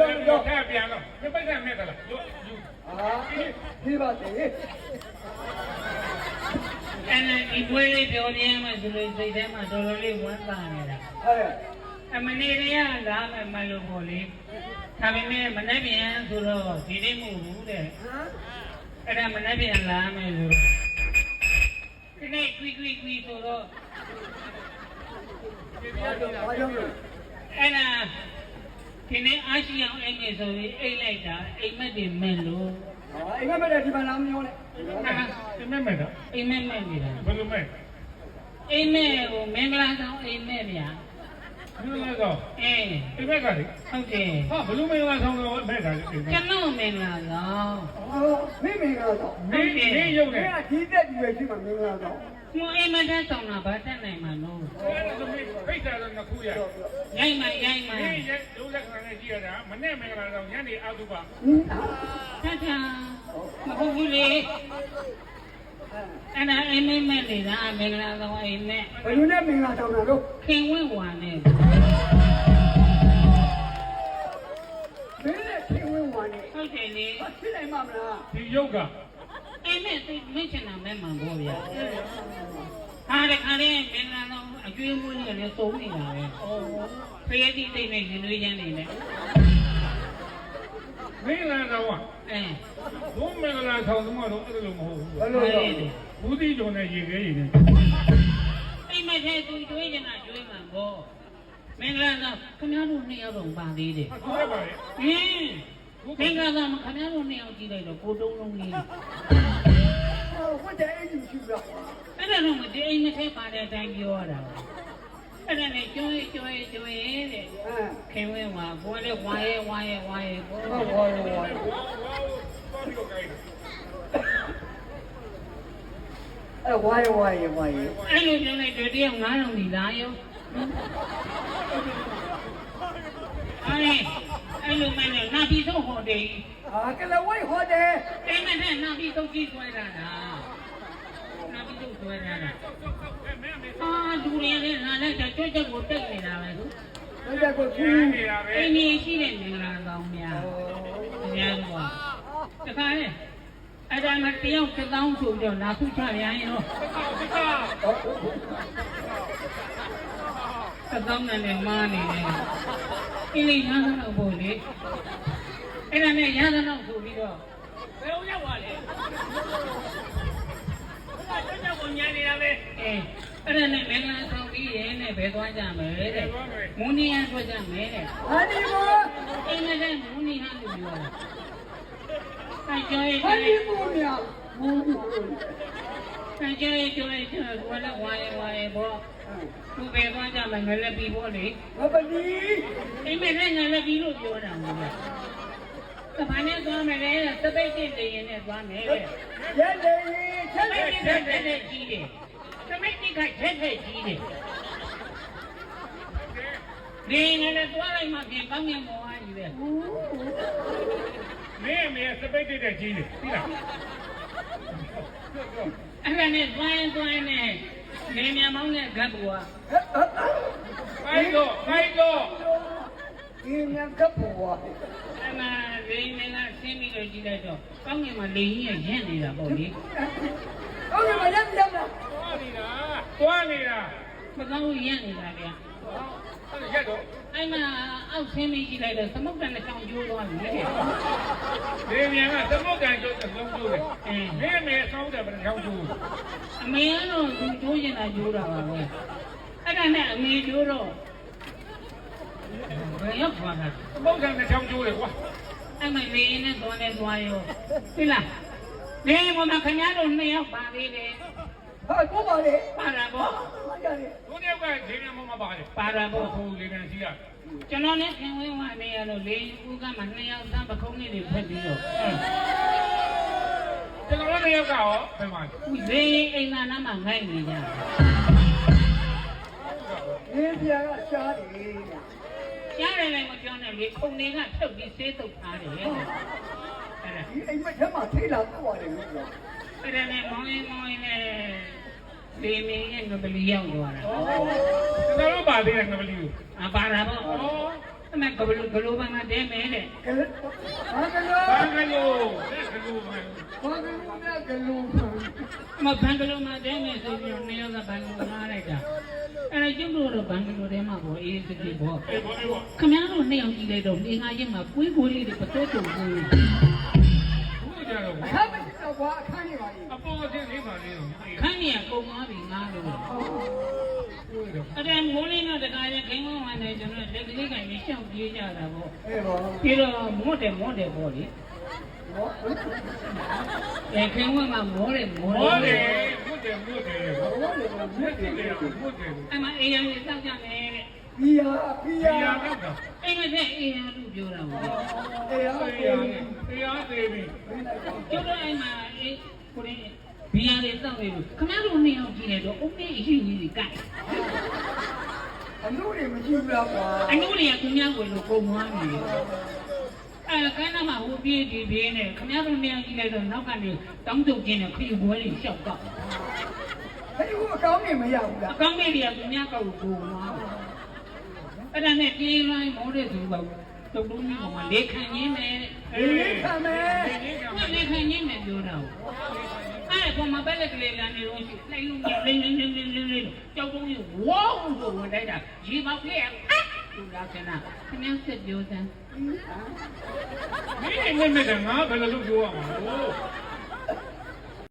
တော့ထပ်ပြန်တော့မပိုက်ဆံနဲ့တလားယူယူအာဒီပါစေအဲ့ဒါဒီပွဲလေးပြောပြင်းမှဆိုလို့စိတ်ထဲမှာတော်တော်လေးဝမ်းသာနေတာဟဲ့အမနေရလာမယ်မလို့ပေါ့လေဒါပေမဲ့မနေ့ပြန်ဆိုတော့ဒီနေ့မဟုတ်ဘူးတဲ့ဟမ်အဲ့ဒါမနေ့ပြန်လာမယ်ဆိုတော့ဒီနေ့ကွီကွီကွီဆိုတော့ဘာကြောင့်ဘာကြောင့်လဲအဲ့ဒါ ဒီနေ့အားရှိအောင်အိမ်နေဆိုပြီးအိတ်လိုက်တာအိမ်မက်တွေမဲ့လို့ဟာအိမ်မက်တဲ့ဒီမှာလာမပြောနဲ့ဒီမဲ့မဲ့တော့အိမ်မက်မဲ့နေတာဘယ်လိုမဲ့အိမ်မက်ကိုမင်္ဂလာဆောင်အိမ်မက်ဗျာဘယ်လိုလဲတော့အေးဒီမဲ့ကလေဟုတ်တယ်ဟာဘယ်လိုမဲ့လာဆောင်တော့မဲ့တာလေဒီမဲ့ကျွန်တော်မင်္ဂလာဆောင်ဟောမိမင်္ဂလာတော့မင်းမင်းရုပ်မနဲ့င်းကဒီတက်ဒီပဲရှိမှမင်္ဂလာတော့ မအိမ်မက်တဲ့ဆောင်တာဘာတတ်နိုင်မှာလို့ဖိတ်တာတော့နှစ်ခုရရိုက်မှရိုက်မှမင်းရဲ့ဒုလက္ခဏာနဲ့ကြည့်ရတာမနဲ့မင်္ဂလာတော့ညနေအတုပါဟင်းအာတတ်တာမဟုတ်ဘူးလေအဲ့ဒါအိမ်မက်မဲ့နေတာမင်္ဂလာဆောင်အိမ်မက်ဘယ်လိုနဲ့မင်္ဂလာတောင်းတာလို့ခင်ဝင့်ဝါနဲ့မင်းနဲ့ခင်ဝင်းဝါနေဟုတ်တယ်လေအဖြစ်နိုင်မှာမလားဒီရုပ်ကအိ မ်မက်သိမင်းချင်တာမဲ့မှန်ပေါ့ဗျာအားရခါလေးမင်္ဂလာဆောင်အကျွေးမွေးနေလည်းသုံးနေတာပဲဖရဲတိတိတ်နဲ့ရင်သွေးချမ်းနေတယ်မင်္ဂလာတော့အဲဘုမင်္ဂလာဆောင်တော့အဲ့လိုမဟုတ်ဘူးဘယ်လိုတော့ဘူးတိကျော်နဲ့ရေခဲရေနဲ့အိမ်မက်တဲ့သူကျွေးချင်တာကျွေးမှန်ပေါ့မင်္ဂလာဆောင်ခင်ဗျားတို့နှစ်ယောက်တော့ပါသေးတယ်အခုလည်းပါလေဟင်းမင်္ဂလာဆောင်ခင်ဗျားတို့နှစ်ယောက်ကြည့်လိုက်တော့ကိုတုံးလုံးလေးဟော ဝတ်တဲ့အိမ်ကြီးရှိလားအဲ့ဒါတော့မဒီအိမ်မက်ထဲပါတဲ့အတိုင်းပြောရတာအဲ့ဒါနဲ့ကျွေးကျွေးကျွေးတဲ့ဟမ်ခင်ဝင်းဝါကိုယ်လည်းဝါရဲဝါရဲဝါရဲကိုဟောဟောဟောဝါဝါဘာလို့ကိုင်းအဲဝိုင်းဝိုင်းဝိုင်းအဲ့လိုပြောလိုက်တယ်တယောက်9000ဒီလားယောအဲ့အဲ့လိုမှလည်းနာပြီးဆုံးဟောတယ်အာကလဝိုင်းဟောတယ်အိမ်မက်နဲ့နာပြီးဆုံးကြီးဆွဲတာလား နာပြီးဆုံးဆွဲတာလားအာလူတွေလည်းလာလိုက်တော့ကြွကြွကိုတက်နေတာပဲသူဘယ်ကကိုကူနေတာပဲအိမ်ကြီးရှိတဲ့မင်္ဂလာဆောင်များများတော့တခါလေအဲ့ဒါမှတယောက်တစ်သောင်းဆိုတော့လာခုချပြန်ရောတစ်သောင်းနဲ့လည်းမားနေတယ်အင်းလေးရသလောက်ပို့လေအဲ့ဒါနဲ့ရသလောက်ဆိုပြီးတော့ဘယ်လိုရောက်သွားလဲ အဲအဲ့ဒါနဲ့မင်္ဂလာဆောင်ပြီးရဲနဲ့ဘယ်သွားကြမလဲတဲ့မူနီယန်ထွက်ကြမယ်တဲ့ဟာဒီမောအင်းနဲ့မူနီယန်လို့ပြောတာအဲကျော်ရည်ဟာဒီမောမြာဘူးအဲကျော်ရည်ကျော်ရည်ကျော်ဝါလာဝါရဲဝါရဲဘောသူဘယ်သွားကြမလဲငလည်းပြီးဘောလေမပလီအိမ်မက်နဲ့ငလည်းပြီးလို့ပြောတာမဟုတ်လားသဘာနဲ့သွားမယ်လေသပိတ်တင်တင်နဲ့သွားမယ်လေရဲလေချက်သပိလေတ်တင်ချက်တဲ့လေတဲ့ကြီးတယ် သပိတ်တင်ကချက်ချက်ကြီးတယ်ဒီငလည်းသွားလိုက်မှပြင်ကောင်းမြတ်မောအားကြီးပဲမင်းအမေစပိတ်တဲ့ကြီးလေသိလားအဲ့ဒါနဲ့သွားရင်သွားရင်နဲ့နေမြန်မောင်းတဲ့ဂတ်ဘူကဖိုင်တော့ဖိုင်တော့ဒီမြန်ကပ်ပေါ်အဲ့မှာလေနေကဆင်းပြီးတော့ကြည့်လိုက်တော့ကောင်းငင်မှာလေကြီးရဲ့ရက်နေတာပေါ့လေဟုတ်ကဲ့မရမ်းရမ်းလားသွားနေတာ သွားနေတာမကောင်းဘူးရက်နေတာဗျာအဲ့ရက်တော့အဲ့မှာအောက်ဆင်းပြီးကြည့်လိုက်တော့သမုတ်တန်တစ်ချောင်းကျိုးသွားပြီလေဒီမြန်ကသမုတ်ကန်ကျုပ်အလုံးကျိုးတယ်အင်းမင်းအမေဆောင်းတယ်ဘယ်နှောင်းကျိုးအမေကတော့သူကျိုးရင်တာကျိုးတာပါပဲအဲ့ဒါနဲ့အမေကျိုးတော့ဘယ်ရောက်သွားတာသမုတ်ကန်တစ်ချောင်းကျိုးတယ်ကွာအဲ့မှာလေနဲ့သွားနေသွားရောသိလားလေဘုမခင်ဗျားတို့နှစ်ယောက်ပါသေးတယ် ဟာကိုပါလေပါတာပေါ့မရလေဘုန်းကြီးကဒီမြန်မမပါတယ်ပါတာပေါ့ဟိုလေးမြန်ရှိရကျွန်တော်နဲ့ခင်ဝင်းဝနေရလို့လေဦးကမှနှစ်ယောက်သားပခုံးလေးတွေဖက်ပြီးတော့ကျွန်တော်တို့ယောက်ကရောဘယ်မှာဦးလေအိမ်သာနာမှာငိုက်နေကြနေပြာကရှားတယ်ကြားတယ်လည်းမပြောနဲ့လေခုံတွေကဖြုတ်ပြီးဆေးတုပ်ထားတယ်အဲ့ဒါဒီအိမ်မက်ထဲမှာထိလာတော့တယ်လို့ပြော အဲ့ဒါနဲ့မောင်းရင်မောင်းရင်လည်းလေမင်းရဲ့ငပလီရောက်သွားတာကျွန်တော်တို့ပါသေးတယ်ငပလီကိုအပါတာပေါ့ဩအမေကဘလို့ဘလို့ဘာမှတဲမဲတဲ့ကဲဘာကလို့ဘာကလို့ကလို့ဘာဘာကလို့များကလို့အမဘန်ကလေးမှာတဲမဲဆိုပြီးတော့နေရောကဘန်ကလေးလာလိုက်တာအဲ့ဒါကျုပ်တို့တော့ဘန်ကလေးထဲမှာပေါ့အေးစကြည့်ပေါ့အေးဘောအေးဘောခမည်းတော်နှစ်ယောက်ကြည့်လိုက်တော့နေငါရင်မှာကွေးကွေးလေးတွေပတ်သက်တုံဘူးဘူးကြတော့အခါ မရှိတော့ဘာအခါနေပါလေအပေါ်ချင်းလေးပါလေတော့ခန်းကြီးကကုန်သွားပြီငါလို့ဘူးတော့အဲ့ဒါမိုးလေးတော့တခါရင်ခိန်းမောင်းမှလည်းကျွန်တော်လက်ကလေးကကြီးရှောက်ပြေးကြတာပေါ့အေးပါပြီးတော့မွတ်တယ်မွတ်တယ်ပေါ့လေဘောအဲခိန်းမောင်းကမောတယ်မောဘောတတယ်ယ်ဘုတယ်ဘုတယ်ဘောလေဘာဘုမြက်တတယ်ယ်ဘုတယ်အဲ့မှာအေးရည်တောက်ကြမယ်တဲ့ ဘီယာဘီဒီယာရတော့တော့အဲ့မတဲ့အေးရလို့ပြောတာပေါ့အေးရအေးအေးရရအေးရသေးပြီကျုပ်တို့အဲ့မှာအေးကိုရင်းဘီယာတွေတောက်နေလို့ခမည်းတော်နှစ်ယောက်ကြည့်လိုက်တော့အုံးနဲ့အရှိကြီးကြီးကိုက်အလို့တွေမရှိဘူးလားကွာအနုတွေကသူများကိုလို့ကုန်သွားပြီအဲကန်းနာမှာဟိုပြေးဒီပြေးနဲ့ခမည်းတော်နှစ်ယောက်ကြည့်လိုက်တော့နောက်ကနေတောင်းတုတ်ကျင်းနဲ့ခရီးပွဲတွေလျှောက်တော့ အဲ့ဒီကအကောင်းနေမရဘူးလား အကောင်းလေးတွေကသူများကောက်ကိုကုန်သွား အဲ့ဒါနဲ့ပြေးလိုက်မောတဲ့သူကတုတ်တုံးကြီးကမှလေခံရင်းနဲ့အေးခံမယ်ကလေခံရင်းနဲ့ပြောတာအဲ့ပေါ်မှာပဲလက်ကလေးလမ်းနေတော့ရှိလိုက်လုံးကြီးလိမ့်လိမ့်လိမ့်လိမ့်လိမ့်လိမ့်ကြောက်တုံးကြီးဝေါးဆိုဝင်လိုက်တာရေပေါက်လေးအဲ့သူလာကနာခင်ဗျားစစ်ပြောစမ်းမင်းနဲ့နဲ့ငါဘယ်လိုလုပ်ပြောရမှာလို့